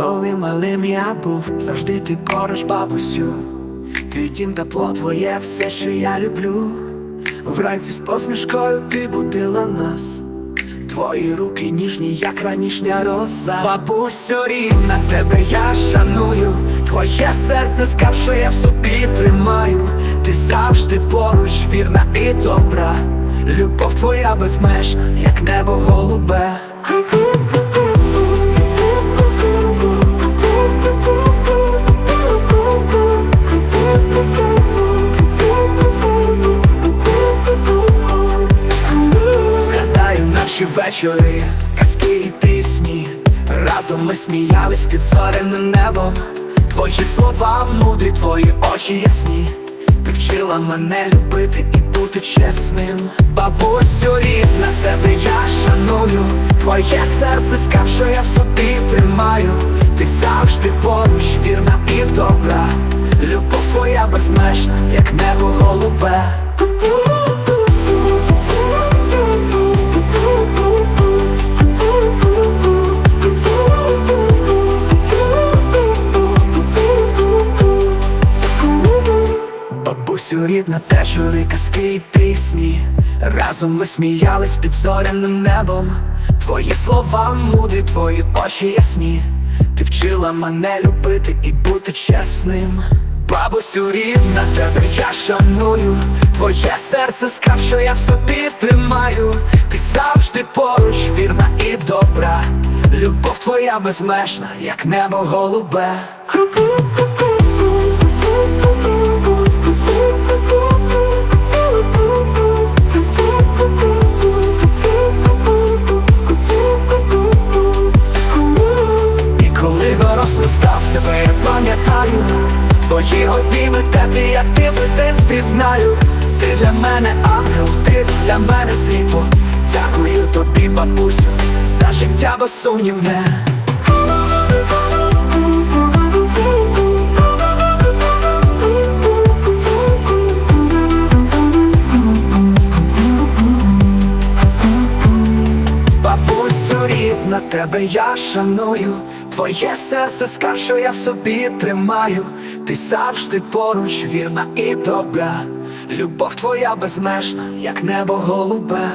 коли малим я був, завжди ти поруч, бабусю. Твій тепло твоє, все, що я люблю. Вранці з посмішкою ти будила нас. Твої руки ніжні, як ранішня роса. Бабусю рідна, тебе я шаную. Твоє серце скав, що я в собі тримаю. Ти завжди поруч, вірна і добра. Любов твоя безмежна, як небо голубе. Наші вечори, казки і пісні. Разом ми сміялись під зоряним небом. Твої слова мудрі, твої очі ясні. Ти вчила мене любити і бути чесним. Бабусю рідна, тебе я шаную. Твоє серце скав, що я в собі тримаю. Ти завжди поруч, вірна і добра. Любов твоя безмежна, як небо голубе. Бабусю рідна, те чури казки і пісні. Разом ми сміялись під зоряним небом. Твої слова мудрі, твої очі ясні. Ти вчила мене любити і бути чесним. Бабусю рідна, тебе я шаную. Твоє серце скав, що я в собі тримаю. Ти завжди поруч, вірна і добра. Любов твоя безмежна, як небо голубе. Твої обійми теплі, як ти в дитинстві знаю. Ти для мене ангел, ти для мене світло. Дякую тобі, бабусю, за життя безсумнівне Рідна, тебе я шаную, твоє серце скав, що я в собі тримаю, ти завжди поруч, вірна і добра. Любов твоя безмежна, як небо голубе.